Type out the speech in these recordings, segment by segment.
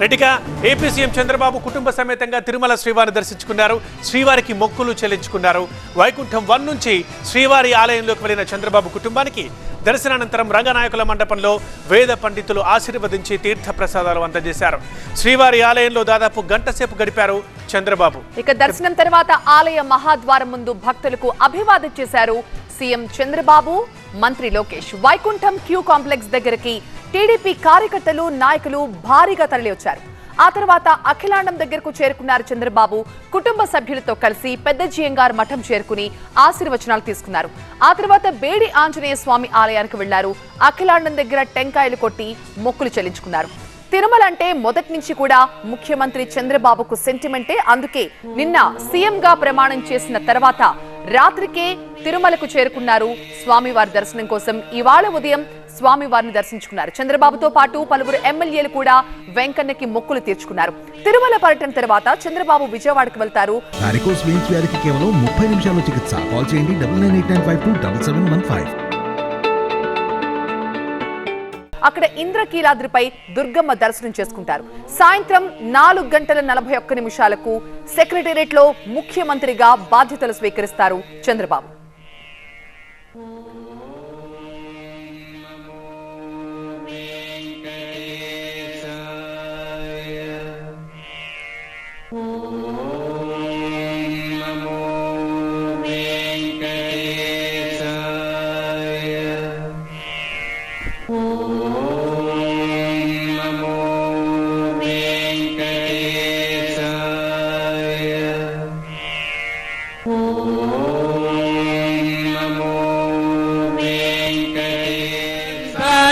రెడ్డిగా AP CM Chandrababu కుటుంబ సమేతంగా తిరుమల శ్రీవారిని దర్శించుకున్నారు. శ్రీవారికి మొక్కులు చెల్లించుకున్నారు. వైకుంఠం వన్ నుంచి శ్రీవారి ఆలయంలోకి వెళ్ళిన చంద్రబాబు కుటుంబానికి దర్శనానంతరం రంగనాయకుల మండపంలో వేద పండితులు ఆశీర్వదించి తీర్థ ప్రసాదాలు అందజేశారు. శ్రీవారి ఆలయంలో దాదాపు గంట సేపు గడిపారు చంద్రబాబు. ఇక దర్శనం తర్వాత ఆలయ మహాద్వారం ముందు భక్తులకు అభివాదం చేశారు సీఎం చంద్రబాబు మంత్రి లోకేష్. వైకుంఠం క్యూ కాంప్లెక్స్ దగ్గరికి టీడీపీ కార్యకర్తలు నాయకులు భారీగా తరలివచ్చారు. ఆ తర్వాత అఖిలాండం దగ్గరకు చేరుకున్నారు చంద్రబాబు. కుటుంబ సభ్యులతో కలిసి పెద్ద జియంగార్ మఠం చేరుకుని ఆశీర్వచనాలు తీసుకున్నారు. ఆ తర్వాత బేడి ఆంజనేయ స్వామి ఆలయానికి వెళ్ళారు. అఖిలాండం దగ్గర టెంకాయలు కొట్టి మొక్కులు చెల్లించుకున్నారు. తిరుమల అంటే మొదటి నుంచి కూడా ముఖ్యమంత్రి చంద్రబాబుకు సెంటిమెంటే అందుకే నిన్న సీఎంగా ప్రమాణం చేసిన తర్వాత రాత్రికే తిరుమలకు చేరుకున్నారు స్వామివారి దర్శనం కోసం. ఇవాళ ఉదయం స్వామివారిని దర్శించుకున్నారు. చంద్రబాబుతో పాటు పలువురు ఎమ్మెల్యేలు కూడా వెంకన్నకి మొక్కులు తీర్చుకున్నారు. తిరుమల పర్యటన తర్వాత చంద్రబాబు విజయవాడకు వెళ్తారు. వారికోస్ వెయిన్స్ వ్యాధికి కేవలం ముప్పై నిమిషాల్లో చికిత్స. కాల్ చేయండి double nine eight nine five two double seven one five. అక్కడ ఇంద్రకీలాద్రిపై దుర్గమ్మ దర్శనం చేసుకుంటారు. సాయంత్రం నాలుగు గంటల నలభై ఒక్క నిమిషాలకు సెక్రటేరియట్లో ముఖ్యమంత్రిగా బాధ్యతలు స్వీకరిస్తారు చంద్రబాబు.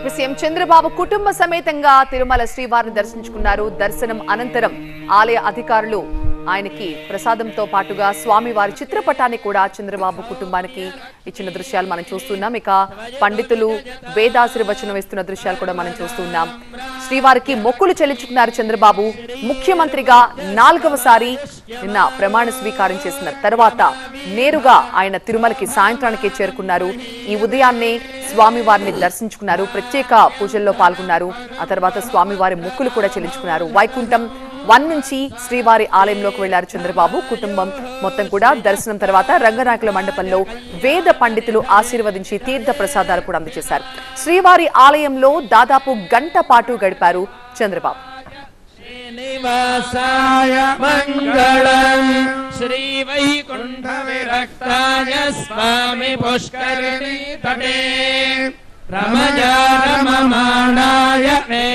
ఏపీ సీఎం చంద్రబాబు కుటుంబ సమేతంగా తిరుమల శ్రీవారిని దర్శించుకున్నారు. దర్శనం అనంతరం ఆలయ అధికారులు ఆయనకి ప్రసాదంతో పాటుగా స్వామివారి చిత్రపటాన్ని కూడా చంద్రబాబు కుటుంబానికి ఇచ్చిన దృశ్యాలు మనం చూస్తున్నాం. ఇక పండితులు వేదాశీర్వచనం ఇస్తున్న దృశ్యాలు కూడా మనం చూస్తున్నాం. శ్రీవారికి మొక్కులు చెల్లించుకున్నారు చంద్రబాబు. ముఖ్యమంత్రిగా నాలుగవసారి నిన్న ప్రమాణ స్వీకారం చేసిన తర్వాత నేరుగా ఆయన తిరుమలకి సాయంత్రానికి చేరుకున్నారు. ఈ ఉదయాన్నే స్వామివారిని దర్శించుకున్నారు. ప్రత్యేక పూజల్లో పాల్గొన్నారు. ఆ తర్వాత స్వామివారి మొక్కులు కూడా చెల్లించుకున్నారు. వైకుంఠం వన్ నుంచి శ్రీవారి ఆలయంలోకి వెళ్ళారు చంద్రబాబు. కుటుంబం మొత్తం కూడా దర్శనం తర్వాత రంగనాయకుల మండపంలో వేద పండితులు ఆశీర్వదించి తీర్థ ప్రసాదాలు కూడా అందజేశారు. శ్రీవారి ఆలయంలో దాదాపు గంట పాటు గడిపారు చంద్రబాబు. निवासाय मङ्गलम्। श्रीवैकुण्ठविरक्ताय स्वामि पुष्करिणी तटे। रमजा रममाणाय मे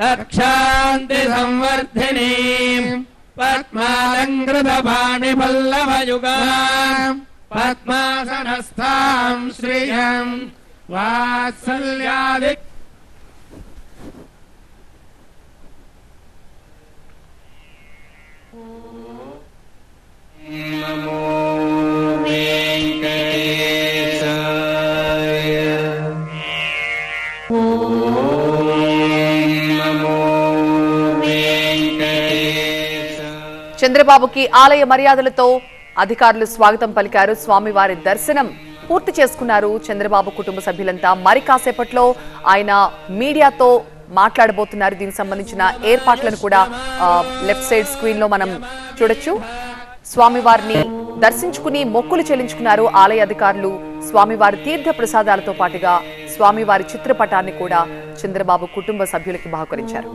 रक्षान्ति संवर्धिनी पद्मालङ्कृतपाणिपल्लवयुगा। भाणि श्रियम् వాత్సల్యాది. నమో వెంకటేశాయ చంద్రబాబుకి ఆలయ మర్యాదలతో అధికారులు స్వాగతం పలికారు స్వామివారి దర్శనం. పూర్తి చేసుకున్నారు చంద్రబాబు కుటుంబ సభ్యులంతా. మరి కాసేపట్లో ఆయన మీడియాతో మాట్లాడబోతున్నారు. దీనికి సంబంధించిన ఏర్పాట్లను కూడా లెఫ్ట్ సైడ్ స్క్రీన్లో మనం చూడొచ్చు. స్వామివారిని దర్శించుకుని మొక్కులు చెల్లించుకున్నారు ఆలయ అధికారులు. స్వామివారి తీర్థ ప్రసాదాలతో పాటుగా స్వామివారి చిత్రపటాన్ని కూడా చంద్రబాబు కుటుంబ సభ్యులకి బహుకరించారు.